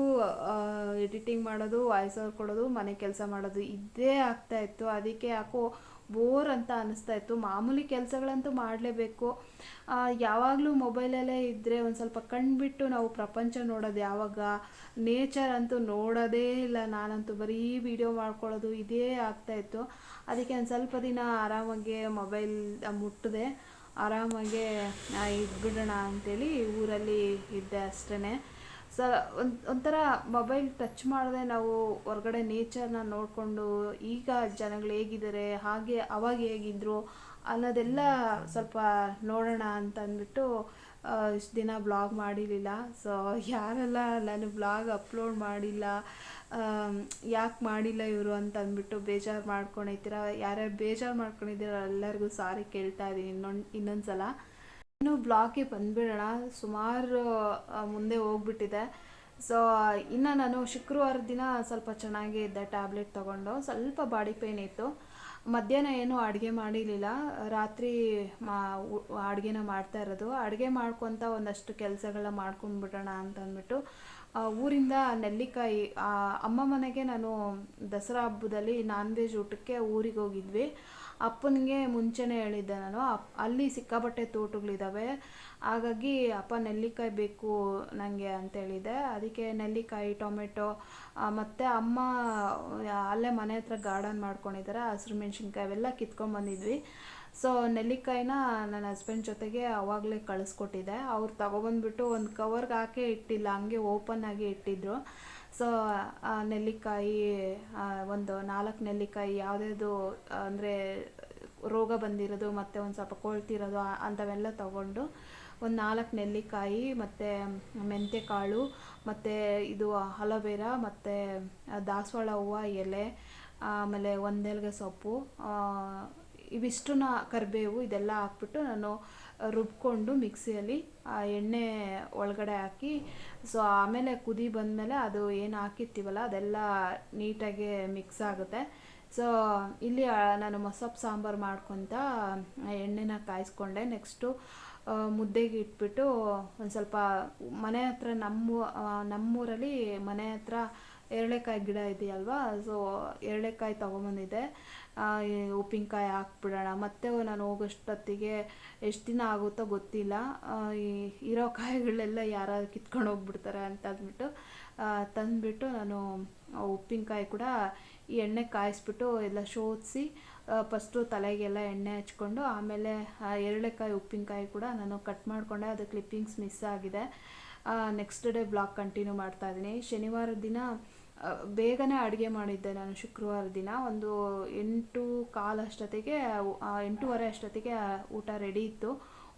ಎಡಿಟಿಂಗ್ ಮಾಡೋದು ವಾಯ್ಸ್ ಓವರ್ ಕೊಡೋದು, ಮನೆ ಕೆಲಸ ಮಾಡೋದು ಇದೇ ಆಗ್ತಾಯಿತ್ತು ಅದಕ್ಕೆ ಯಾಕೋ ಬೋರ್ ಅಂತ ಅನ್ನಿಸ್ತಾ ಇತ್ತು. ಮಾಮೂಲಿ ಕೆಲಸಗಳಂತೂ ಮಾಡಲೇಬೇಕು. ಯಾವಾಗಲೂ ಮೊಬೈಲಲ್ಲೇ ಇದ್ದರೆ ಒಂದು ಸ್ವಲ್ಪ ಕಣ್ಬಿಟ್ಟು ನಾವು ಪ್ರಪಂಚ ನೋಡೋದು ಯಾವಾಗ? ನೇಚರ್ ಅಂತೂ ನೋಡೋದೇ ಇಲ್ಲ. ನಾನಂತೂ ಬರೀ ವಿಡಿಯೋ ಮಾಡ್ಕೊಳ್ಳೋದು ಇದೇ ಆಗ್ತಾಯಿತ್ತು ಅದಕ್ಕೆ ಒಂದು ಸ್ವಲ್ಪ ದಿನ ಆರಾಮಾಗಿ ಮೊಬೈಲ್ ಮುಟ್ಟಿದೆ ಆರಾಮಾಗೆ ಇದ್ಬಿಡೋಣ ಅಂಥೇಳಿ ಊರಲ್ಲಿ ಇದ್ದೆ ಅಷ್ಟೇ ಸ, ಒಂದು, ಒಂಥರ ಮೊಬೈಲ್ ಟಚ್ ಮಾಡದೆ ನಾವು ಹೊರಗಡೆ ನೇಚರ್ನ ನೋಡಿಕೊಂಡು ಈಗ ಜನಗಳು ಹೇಗಿದ್ದಾರೆ, ಹಾಗೆ ಅವಾಗ ಹೇಗಿದ್ರು ಅನ್ನೋದೆಲ್ಲ ಸ್ವಲ್ಪ ನೋಡೋಣ ಅಂತ ಅಂದ್ಬಿಟ್ಟು ಇಷ್ಟು ದಿನ ಬ್ಲಾಗ್ ಮಾಡಿರಲಿಲ್ಲ. ಸೊ ಯಾರೆಲ್ಲ ನಾನು ಬ್ಲಾಗ್ ಅಪ್ಲೋಡ್ ಮಾಡಿಲ್ಲ ಯಾಕೆ ಮಾಡಿಲ್ಲ ಇವರು ಅಂತ ಅಂದ್ಬಿಟ್ಟು ಬೇಜಾರು ಮಾಡ್ಕೊಂಡಿದ್ದೀರ ಯಾರ್ಯಾರು ಬೇಜಾರು ಮಾಡ್ಕೊಂಡಿದ್ದೀರ ಎಲ್ಲರಿಗೂ ಸಾರಿ ಕೇಳ್ತಾ ಇದ್ದೀನಿ ಇನ್ನೊಂದು ಇನ್ನೊಂದು ಸಲ ಇನ್ನು ಬ್ಲಾಕಿಗೆ ಬಂದುಬಿಡೋಣ. ಸುಮಾರು ಮುಂದೆ ಹೋಗ್ಬಿಟ್ಟಿದೆ. ಸೊ ಇನ್ನು ನಾನು ಶುಕ್ರವಾರ ದಿನ ಸ್ವಲ್ಪ ಚೆನ್ನಾಗೇ ಇದ್ದೆ ಟ್ಯಾಬ್ಲೆಟ್ ತೊಗೊಂಡು ಸ್ವಲ್ಪ ಬಾಡಿ ಪೇಯ್ನ್ ಇತ್ತು. ಮಧ್ಯಾಹ್ನ ಏನೂ ಅಡುಗೆ ಮಾಡಿರಲಿಲ್ಲ. ರಾತ್ರಿ, ಮಾ ಅಡುಗೆನ ಮಾಡ್ತಾ ಇರೋದು. ಅಡುಗೆ ಮಾಡ್ಕೊತ ಒಂದಷ್ಟು ಕೆಲಸಗಳನ್ನ ಮಾಡ್ಕೊಂಡ್ಬಿಡೋಣ ಅಂತ ಅಂದ್ಬಿಟ್ಟು ಊರಿಂದ ನೆಲ್ಲಿಕಾಯಿ ಅಮ್ಮ ಮನೆಗೆ ನಾನು ದಸರಾ ಹಬ್ಬದಲ್ಲಿ ನಾನ್ ವೆಜ್ ಊಟಕ್ಕೆ ಊರಿಗೆ ಹೋಗಿದ್ವಿ. ಅಪ್ಪನಿಗೆ ಮುಂಚೆನೇ ಹೇಳಿದ್ದೆ ನಾನು, ಅಪ್, ಅಲ್ಲಿ ಸಿಕ್ಕಾಪಟ್ಟೆ ತೋಟಗಳಿದ್ದಾವೆ ಹಾಗಾಗಿ ಅಪ್ಪ ನೆಲ್ಲಿಕಾಯಿ ಬೇಕು ನನಗೆ ಅಂತೇಳಿದೆ ಅದಕ್ಕೆ ನೆಲ್ಲಿಕಾಯಿ, ಟೊಮೆಟೊ ಮತ್ತು ಅಮ್ಮ ಅಲ್ಲೇ ಮನೆ ಹತ್ರ ಗಾರ್ಡನ್ ಮಾಡ್ಕೊಂಡಿದ್ದಾರೆ, ಹಸಿರು ಮೆಣಸಿನ್ಕಾಯಿ ಅವೆಲ್ಲ ಕಿತ್ಕೊಂಡು ಬಂದಿದ್ವಿ. ಸೊ ನೆಲ್ಲಿಕಾಯಿನ ನನ್ನ ಹಸ್ಬೆಂಡ್ ಜೊತೆಗೆ ಆವಾಗಲೇ ಕಳಿಸ್ಕೊಟ್ಟಿದ್ದೆ ಅವ್ರು ತಗೊಬಂದ್ಬಿಟ್ಟು ಒಂದು ಕವರ್ಗೆ ಹಾಕೇ ಇಟ್ಟಿಲ್ಲ, ಹಂಗೆ ಓಪನ್ ಆಗಿ ಇಟ್ಟಿದ್ರು. ಸೊ ನೆಲ್ಲಿಕಾಯಿ ಒಂದು ನಾಲ್ಕು ನೆಲ್ಲಿಕಾಯಿ ಯಾವುದ್ಯಾವುದು ಅಂದರೆ ರೋಗ ಬಂದಿರೋದು ಮತ್ತು ಒಂದು ಸ್ವಲ್ಪ ಕೊಳ್ತಿರೋದು ಅಂಥವೆಲ್ಲ ತಗೊಂಡು ಒಂದು ನಾಲ್ಕು ನೆಲ್ಲಿಕಾಯಿ ಮತ್ತು ಮೆಂತ್ಯಕಾಳು ಮತ್ತು ಇದು ಅಲೋವೆರಾ ಮತ್ತು ದಾಸವಾಳ ಹೂವು, ಎಲೆ, ಆಮೇಲೆ ಒಂದೆಲ್ಗೆ ಸೊಪ್ಪು ಇವಿಷ್ಟನ್ನ ಕರಿಬೇವು ಇದೆಲ್ಲ ಹಾಕ್ಬಿಟ್ಟು ನಾನು ರುಬ್ಕೊಂಡು ಮಿಕ್ಸಿಯಲ್ಲಿ ಆ ಎಣ್ಣೆ ಒಳಗಡೆ ಹಾಕಿ, ಸೊ ಆಮೇಲೆ ಕುದಿ ಬಂದಮೇಲೆ ಅದು ಏನು ಹಾಕಿರ್ತೀವಲ್ಲ, ಅದೆಲ್ಲ ನೀಟಾಗಿ ಮಿಕ್ಸ್ ಆಗುತ್ತೆ. ಸೊ ಇಲ್ಲಿ ನಾನು ಮೊಸಪ್ಪು ಸಾಂಬಾರು ಮಾಡ್ಕೊತ ಎಣ್ಣೆನ ಕಾಯಿಸ್ಕೊಂಡೆ. ನೆಕ್ಸ್ಟು ಮುದ್ದೆಗೆ ಇಟ್ಬಿಟ್ಟು ಒಂದು ಸ್ವಲ್ಪ ಮನೆ ಹತ್ರ ನಮ್ಮ ನಮ್ಮೂರಲ್ಲಿ ಮನೆ ಹತ್ರ ಎರಳೆಕಾಯಿ ಗಿಡ ಇದೆಯಲ್ವಾ? ಸೊ ಎರಳೆಕಾಯಿ ತೊಗೊಂಬಂದಿದ್ದೆ. ಉಪ್ಪಿನಕಾಯಿ ಹಾಕ್ಬಿಡೋಣ. ಮತ್ತೆ ನಾನು ಹೋಗೋಷ್ಟೊತ್ತಿಗೆ ಎಷ್ಟು ದಿನ ಆಗುತ್ತೋ ಗೊತ್ತಿಲ್ಲ. ಈ ಇರೋ ಕಾಯಿಗಳೆಲ್ಲ ಯಾರು ಕಿತ್ಕೊಂಡು ಹೋಗ್ಬಿಡ್ತಾರೆ ಅಂತ ಅಂದ್ಬಿಟ್ಟು ತಂದುಬಿಟ್ಟು ನಾನು ಉಪ್ಪಿನಕಾಯಿ ಕೂಡ ಈ ಎಣ್ಣೆ ಕಾಯಿಸ್ಬಿಟ್ಟು ಎಲ್ಲ ಶೋಧಿಸಿ ಫಸ್ಟು ತಲೆಗೆಲ್ಲ ಎಣ್ಣೆ ಹಚ್ಕೊಂಡು, ಆಮೇಲೆ ಎರಳೆಕಾಯಿ ಉಪ್ಪಿನಕಾಯಿ ಕೂಡ ನಾನು ಕಟ್ ಮಾಡಿಕೊಂಡೆ. ಅದು ಕ್ಲಿಪ್ಪಿಂಗ್ಸ್ ಮಿಸ್ ಆಗಿದೆ. ನೆಕ್ಸ್ಟ್ ಡೇ ಬ್ಲಾಗ್ ಕಂಟಿನ್ಯೂ ಮಾಡ್ತಾ ಇದ್ದೀನಿ. ಶನಿವಾರ ದಿನ ಬೇಗನೆ ಅಡುಗೆ ಮಾಡಿದ್ದೆ ನಾನು ಶುಕ್ರವಾರ ದಿನ. ಒಂದು ಎಂಟು ಕಾಲು ಅಷ್ಟೊತ್ತಿಗೆ ಎಂಟೂವರೆ ಅಷ್ಟೊತ್ತಿಗೆ ಊಟ ರೆಡಿ ಇತ್ತು.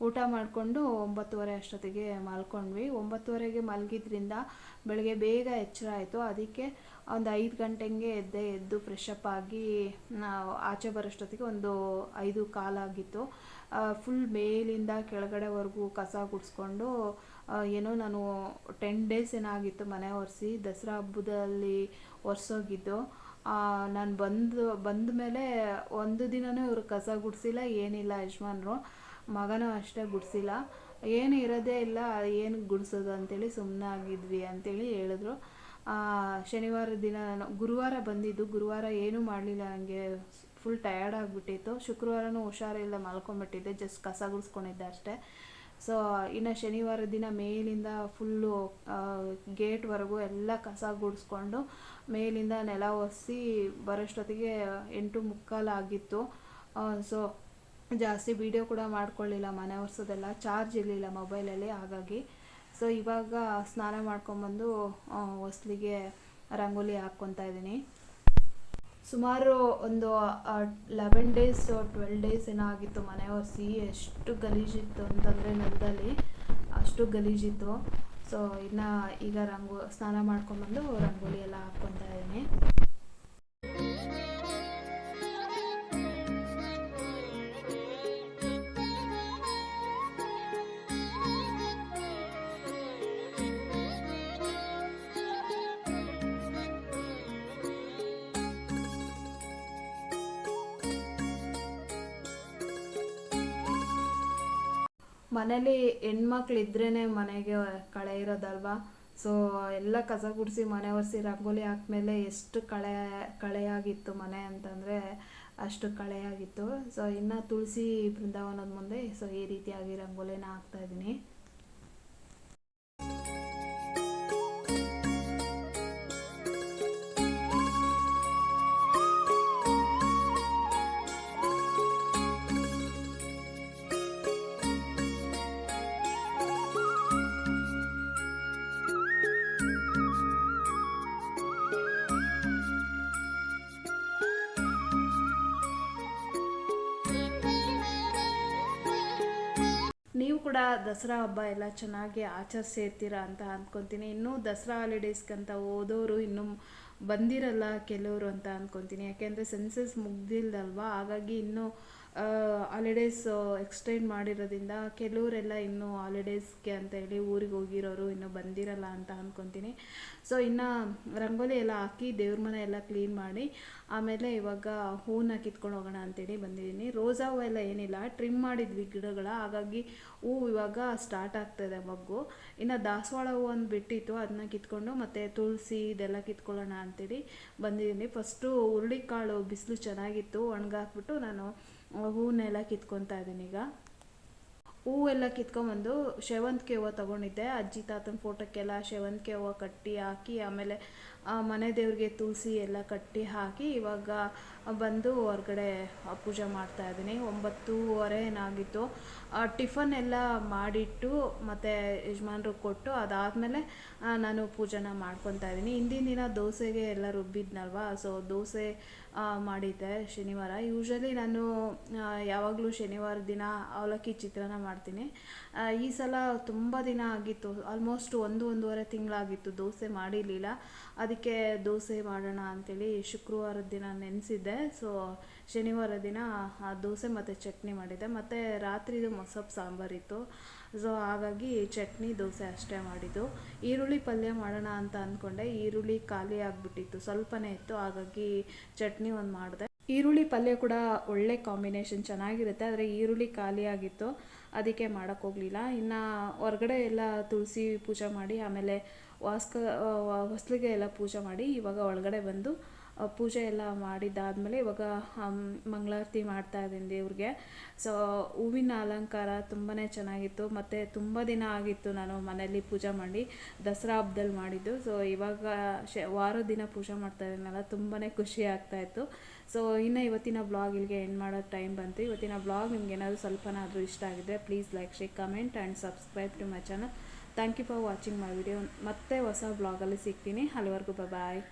ಊಟ ಮಾಡಿಕೊಂಡು ಒಂಬತ್ತುವರೆ ಅಷ್ಟೊತ್ತಿಗೆ ಮಲ್ಕೊಂಡ್ವಿ. ಒಂಬತ್ತುವರೆಗೆ ಮಲಗಿದ್ರಿಂದ ಬೆಳಗ್ಗೆ ಬೇಗ ಎಚ್ಚರ ಆಯಿತು. ಅದಕ್ಕೆ ಒಂದು ಐದು ಗಂಟೆಗೆ ಎದ್ದೆ, ಎದ್ದು ಫ್ರೆಶಪ್ ಆಗಿ ಆಚೆ ಬರೋಷ್ಟೊತ್ತಿಗೆ ಒಂದು ಐದು ಕಾಲಾಗಿತ್ತು ಫುಲ್ ಮೇಲಿಂದ ಕೆಳಗಡೆವರೆಗೂ ಕಸ ಗುಡಿಸ್ಕೊಂಡು ಏನೋ ನಾನು ಟೆನ್ ಡೇಸ್ ಏನಾಗಿತ್ತು ಮನೆ ಒರೆಸಿ, ದಸರಾ ಹಬ್ಬದಲ್ಲಿ ಒರೆಸೋಗಿದ್ದು. ನಾನು ಬಂದು, ಬಂದ ಮೇಲೆ ಒಂದು ದಿನವೂ ಇವರು ಕಸ ಗುಡಿಸಿಲ್ಲ, ಏನಿಲ್ಲ ಯಜಮಾನ್ರು. ಮಗನೂ ಅಷ್ಟೇ ಗುಡಿಸಿಲ್ಲ. ಏನು ಇರೋದೇ ಇಲ್ಲ, ಏನು ಗುಡಿಸೋದು ಅಂತೇಳಿ ಸುಮ್ಮನೆ ಆಗಿದ್ವಿ ಅಂತೇಳಿ ಹೇಳಿದ್ರು. ಶನಿವಾರ ದಿನ ನಾನು, ಗುರುವಾರ ಬಂದಿದ್ದು, ಗುರುವಾರ ಏನೂ ಮಾಡಲಿಲ್ಲ ನನಗೆ ಫುಲ್ ಟಯರ್ಡ್ ಆಗಿಬಿಟ್ಟಿತ್ತು. ಶುಕ್ರವಾರನೂ ಹುಷಾರಿಲ್ಲ ಮಲ್ಕೊಂಬಿಟ್ಟಿದ್ದೆ, ಜಸ್ಟ್ ಕಸ ಗುಡಿಸ್ಕೊಂಡಿದ್ದೆ ಅಷ್ಟೇ. ಸೊ ಇನ್ನು ಶನಿವಾರ ದಿನ ಮೇಲಿಂದ ಫುಲ್ಲು ಗೇಟ್ವರೆಗೂ ಎಲ್ಲ ಕಸ ಗುಡಿಸ್ಕೊಂಡು ಮೇಲಿಂದ ನೆಲ ಒರೆಸಿ ಬರೋಷ್ಟೊತ್ತಿಗೆ ಎಂಟು ಮುಕ್ಕಾಲು ಆಗಿತ್ತು. ಸೊ ಜಾಸ್ತಿ ವೀಡಿಯೋ ಕೂಡ ಮಾಡ್ಕೊಳ್ಳಿಲ್ಲ ಮನೆ ಒರೆಸೋದೆಲ್ಲ ಚಾರ್ಜ್ ಇರಲಿಲ್ಲ ಮೊಬೈಲಲ್ಲಿ ಹಾಗಾಗಿ. ಸೊ ಇವಾಗ ಸ್ನಾನ ಮಾಡ್ಕೊಂಬಂದು ಹೊಸ್ಲಿಗೆ ರಂಗೋಲಿ ಹಾಕ್ಕೊತಾ ಇದ್ದೀನಿ. ಸುಮಾರು ಒಂದು ಲೆವೆನ್ ಡೇಸ್ ಟ್ವೆಲ್ ಡೇಸ್ ಏನೋ ಆಗಿತ್ತು ಮನೆ ಒರೆಸಿ ಎಷ್ಟು ಗಲೀಜಿತ್ತು ಅಂತಂದರೆ ನೆಲದಲ್ಲಿ ಅಷ್ಟು ಗಲೀಜಿತ್ತು. ಸೊ ಇನ್ನು ಈಗ ರಂಗೋ ಸ್ನಾನ ಮಾಡ್ಕೊಂಡ್ಬಂದು ರಂಗೋಲಿ ಎಲ್ಲ ಹಾಕ್ಕೊತಾ ಇದ್ದೀನಿ. ಮನೇಲಿ ಹೆಣ್ಮಕ್ಳು ಇದ್ರೇ ಮನೆಗೆ ಕಳೆ ಇರೋದಲ್ವಾ? ಸೊ ಎಲ್ಲ ಕಸ ಗುಡಿಸಿ ಮನೆ ಒರೆಸಿ ರಂಗೋಲಿ ಹಾಕ್ಮೇಲೆ ಎಷ್ಟು ಕಳೆ, ಕಳೆಯಾಗಿತ್ತು ಮನೆ ಅಂತಂದರೆ ಅಷ್ಟು ಕಳೆಯಾಗಿತ್ತು. ಸೊ ಇನ್ನು ತುಳಸಿ ಬೃಂದಾವನದ ಮುಂದೆ ಸೊ ಈ ರೀತಿಯಾಗಿ ರಂಗೋಲಿನ ಹಾಕ್ತಾ ಕೂಡ ದಸರಾ ಹಬ್ಬ ಎಲ್ಲ ಚೆನ್ನಾಗಿ ಆಚರಿಸಿರ್ತೀರ ಅಂತ ಅಂದ್ಕೊತೀನಿ ಇನ್ನೂ ದಸರಾ ಹಾಲಿಡೇಸ್ಗಂತ ಓದೋರು ಇನ್ನೂ ಬಂದಿರಲ್ಲ ಕೆಲವರು ಅಂತ ಅಂದ್ಕೊತೀನಿ ಯಾಕೆಂದರೆ ಸೆನ್ಸಸ್ ಮುಗ್ದಿಲ್ದಲ್ವಾ? ಹಾಗಾಗಿ ಇನ್ನೂ ಹಾಲಿಡೇಸ್ ಎಕ್ಸ್ಟೆಂಡ್ ಮಾಡಿರೋದ್ರಿಂದ ಕೆಲವರೆಲ್ಲ ಇನ್ನೂ ಹಾಲಿಡೇಸ್ಗೆ ಅಂತ ಹೇಳಿ ಊರಿಗೆ ಹೋಗಿರೋರು ಇನ್ನೂ ಬಂದಿರಲ್ಲ ಅಂತ ಅಂದ್ಕೊತೀನಿ ಸೊ ಇನ್ನು ರಂಗೋಲಿ ಎಲ್ಲ ಹಾಕಿ ದೇವ್ರ ಮನೆ ಎಲ್ಲ ಕ್ಲೀನ್ ಮಾಡಿ, ಆಮೇಲೆ ಇವಾಗ ಹೂವನ್ನ ಕಿತ್ಕೊಂಡು ಹೋಗೋಣ ಅಂತೇಳಿ ಬಂದಿದ್ದೀನಿ. ರೋಸಾ ಹೂವು ಎಲ್ಲ ಏನಿಲ್ಲ ಟ್ರಿಮ್ ಮಾಡಿದ್ವಿ ಗಿಡಗಳ, ಹಾಗಾಗಿ ಹೂವು ಇವಾಗ ಸ್ಟಾರ್ಟ್ ಆಗ್ತಾಯಿದೆ ಮಗ್ಗು. ಇನ್ನು ದಾಸವಾಳ ಹೂವು ಒಂದು ಬಿಟ್ಟಿತ್ತು ಅದನ್ನ ಕಿತ್ಕೊಂಡು ಮತ್ತು ತುಳಸಿ ಇದೆಲ್ಲ ಕಿತ್ಕೊಳ್ಳೋಣ ಅಂತೇಳಿ ಬಂದಿದ್ದೀನಿ. ಫಸ್ಟು ಹುರುಳಿಕಾಳು ಬಿಸಿಲು ಚೆನ್ನಾಗಿತ್ತು, ಒಣಗಾಕ್ಬಿಟ್ಟು ನಾನು ಹೂವನ್ನೆಲ್ಲ ಕಿತ್ಕೊತಾ ಇದ್ದೀನಿ ಈಗ. ಹೂವೆಲ್ಲ ಕಿತ್ಕೊಂಬಂದು ಸೇವಂತಿಗೆ ಹೂವು ತೊಗೊಂಡಿದ್ದೆ. ಅಜ್ಜಿ ತಾತನ ಫೋಟೋಕ್ಕೆಲ್ಲ ಸೇವಂತಿಗೆ ಹೂವು ಕಟ್ಟಿ ಹಾಕಿ ಆಮೇಲೆ ಮನೆ ದೇವ್ರಿಗೆ ತುಳಸಿ ಎಲ್ಲ ಕಟ್ಟಿ ಹಾಕಿ ಇವಾಗ ಬಂದು ಹೊರಗಡೆ ಪೂಜೆ ಮಾಡ್ತಾ ಇದ್ದೀನಿ. ಒಂಬತ್ತೂವರೆ ಏನಾಗಿತ್ತು. ಟಿಫನ್ ಎಲ್ಲ ಮಾಡಿಟ್ಟು ಮತ್ತು ಯಜಮಾನ್ರಿಗೆ ಕೊಟ್ಟು ಅದಾದಮೇಲೆ ನಾನು ಪೂಜೆನ ಮಾಡ್ಕೊತಾ ಇದ್ದೀನಿ. ಹಿಂದಿನ ದಿನ ದೋಸೆಗೆ ಎಲ್ಲ ರುಬ್ಬಿದ್ನಲ್ವಾ? ಸೊ, ದೋಸೆ ಮಾಡಿದ್ದೆ ಶನಿವಾರ. ಯೂಶ್ವಲಿ ನಾನು ಯಾವಾಗಲೂ ಶನಿವಾರ ದಿನ ಅವಲಕ್ಕಿ ಚಿತ್ರಾನ್ನ ಮಾಡ್ತೀನಿ. ಈ ಸಲ ತುಂಬ ದಿನ ಆಗಿತ್ತು. ಆಲ್ಮೋಸ್ಟ್ ಒಂದು, ಒಂದೂವರೆ ತಿಂಗಳಾಗಿತ್ತು. ದೋಸೆ ಮಾಡಿರಲಿಲ್ಲ. ಅದಕ್ಕೆ ದೋಸೆ ಮಾಡೋಣ ಅಂತೇಳಿ ಶುಕ್ರವಾರದ ದಿನ ನೆನೆಸಿದ್ದೆ. ಸೊ ಶನಿವಾರ ದಿನ ಆ ದೋಸೆ ಮತ್ತು ಚಟ್ನಿ ಮಾಡಿದ್ದೆ. ಮತ್ತು ರಾತ್ರಿದು ಮೊಸಪ್ಪು ಸಾಂಬಾರಿತ್ತು ಸೊ ಹಾಗಾಗಿ ಚಟ್ನಿ, ದೋಸೆ ಅಷ್ಟೇ ಮಾಡಿದ್ದು. ಈರುಳ್ಳಿ ಪಲ್ಯ ಮಾಡೋಣ ಅಂತ ಅಂದ್ಕೊಂಡೆ ಈರುಳ್ಳಿ ಖಾಲಿ ಆಗಿಬಿಟ್ಟಿತ್ತು. ಸ್ವಲ್ಪನೇ ಇತ್ತು. ಹಾಗಾಗಿ ಚಟ್ನಿ ಒಂದು ಮಾಡಿದೆ. ಈರುಳ್ಳಿ ಪಲ್ಯ ಕೂಡ ಒಳ್ಳೆ ಕಾಂಬಿನೇಷನ್ ಚೆನ್ನಾಗಿರುತ್ತೆ. ಆದರೆ ಈರುಳ್ಳಿ ಖಾಲಿ ಆಗಿತ್ತು. ಅದಕ್ಕೆ ಮಾಡೋಕ್ಕೋಗಲಿಲ್ಲ ಇನ್ನು ಹೊರಗಡೆ ಎಲ್ಲ ತುಳಸಿ ಪೂಜೆ ಮಾಡಿ, ಆಮೇಲೆ ವಾಸ್ಕ ಹೊಸ್ಲಿಗೆ ಎಲ್ಲ ಪೂಜೆ ಮಾಡಿ, ಇವಾಗ ಒಳಗಡೆ ಬಂದು ಪೂಜೆ ಎಲ್ಲ ಮಾಡಿದ್ದಾದಮೇಲೆ ಇವಾಗ ಮಂಗಳಾರತಿ ಮಾಡ್ತಾ ಇದ್ದೀನಿ ದೇವ್ರಿಗೆ. ಸೊ ಹೂವಿನ ಅಲಂಕಾರ ತುಂಬಾ ಚೆನ್ನಾಗಿತ್ತು. ಮತ್ತು ತುಂಬ ದಿನ ಆಗಿತ್ತು ನಾನು ಮನೆಯಲ್ಲಿ ಪೂಜೆ ಮಾಡಿ, ದಸರಾ ಹಬ್ಬದಲ್ಲಿ ಮಾಡಿದ್ದು. ಸೊ ಇವಾಗ ಶ, ವಾರ ದಿನ ಪೂಜೆ ಮಾಡ್ತಾ ಇದ್ದೀನಲ್ಲ ತುಂಬಾ ಖುಷಿ ಆಗ್ತಾಯಿತ್ತು ಸೊ ಇನ್ನು ಇವತ್ತಿನ ಬ್ಲಾಗ್ ಇಲ್ಲಿಗೆ ಎಂಡ್ ಮಾಡೋ ಟೈಮ್ ಬಂತು. ಇವತ್ತಿನ ಬ್ಲಾಗ್ ನಿಮ್ಗೆ ಏನಾದರೂ ಸ್ವಲ್ಪನಾದರೂ ಇಷ್ಟ ಆಗಿದೆ please like share comment and subscribe to my channel thank you for watching my video ಮತ್ತೆ ಹೊಸ ಬ್ಲಾಗಲ್ಲಿ ಸಿಗ್ತೀನಿ. ಅಲ್ಲಿವರೆಗೂ ಬಾಯ್